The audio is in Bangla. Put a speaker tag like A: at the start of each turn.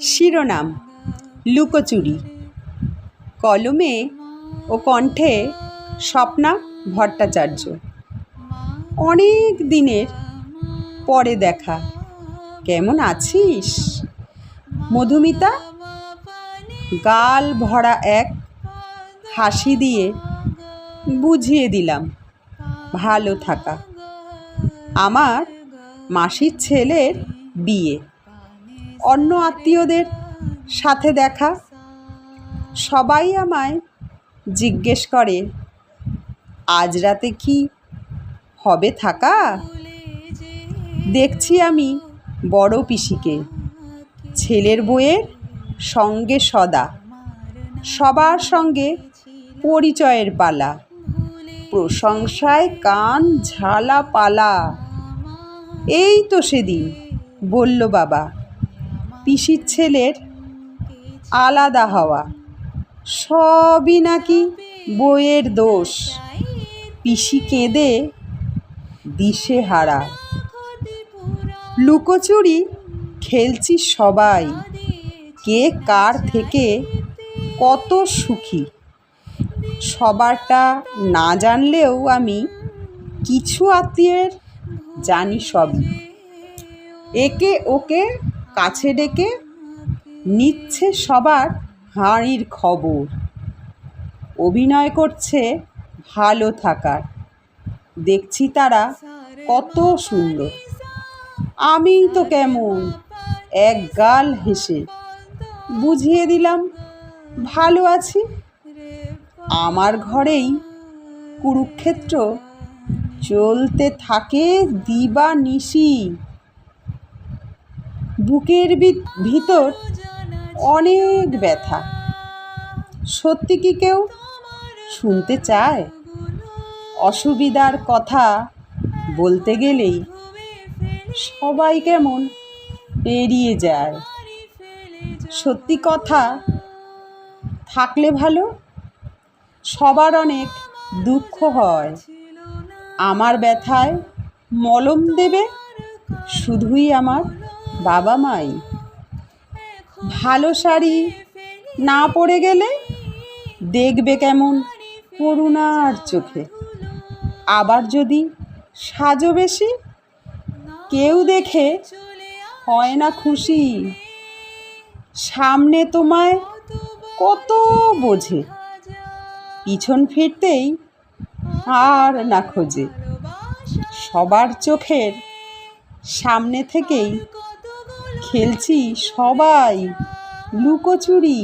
A: শিরোনাম, লুকোচুরি। কলমে ও কণ্ঠে স্বপ্না ভট্টাচার্য। অনেক দিনের পরে দেখা। কেমন আছিস? মধুমিতা, গাল ভরা এক হাসি দিয়ে বুঝিয়ে দিলাম। ভালো থাকা। আমার মাসির ছেলের বিয়ে। অন্য আত্মীয়দের সাথে দেখা। সবাই আমায় জিজ্ঞেস করে, আজ রাতে কি হবে থাকা? দেখছি আমি বড় পিসিকে। ছেলের বউয়ের সঙ্গে সদা। সবার সঙ্গে পরিচয়ের পালা। প্রশংসায় কান ঝালা পালা এই তো সেদিন, বলল বাবা। পিসির ছেলের আলাদা হওয়া। সবই নাকি বইয়ের দোষ। পিসি কেঁদে দিশে হারা। লুকোচুরি খেলছি সবাই। কে কার থেকে কত সুখী। সবারটা না জানলেও আমি কিছু আত্মীয়ের জানি সবই একে ওকে কাছে ডেকে নিচ্ছে সবার হাঁড়ির খবর। অভিনয় করছে ভালো থাকার। দেখছি তারা কত সুন্দর। আমি তো কেমন? এক গাল হেসে। বুঝিয়ে দিলাম, ভালো আছি। আমার ঘরেই কুরুক্ষেত্র চলতে থাকে দিবা নিশি। বুকের ভিতর অনেক ব্যথা। সত্যি কি কেউ শুনতে চায়? অসুবিধার কথা বলতে গেলেই সবাই কেমন এড়িয়ে যায়। সত্যি কথা থাকলে ভালো সবার অনেক দুঃখ হয়। আমার ব্যথায় মলম দেবে শুধুই আমার বাবা মাই। ভালো শাড়ি না পরে গেলে দেখবে কেমন করুণার চোখে। আবার যদি সাজো বেশি, কেউ দেখে হয় না খুশি। সামনে তোমায় কত বোঝে। পিছন ফিরতেই আর না খোঁজে। সবার চোখের সামনে থেকেই খেলছি সবাই লুকোচুরি।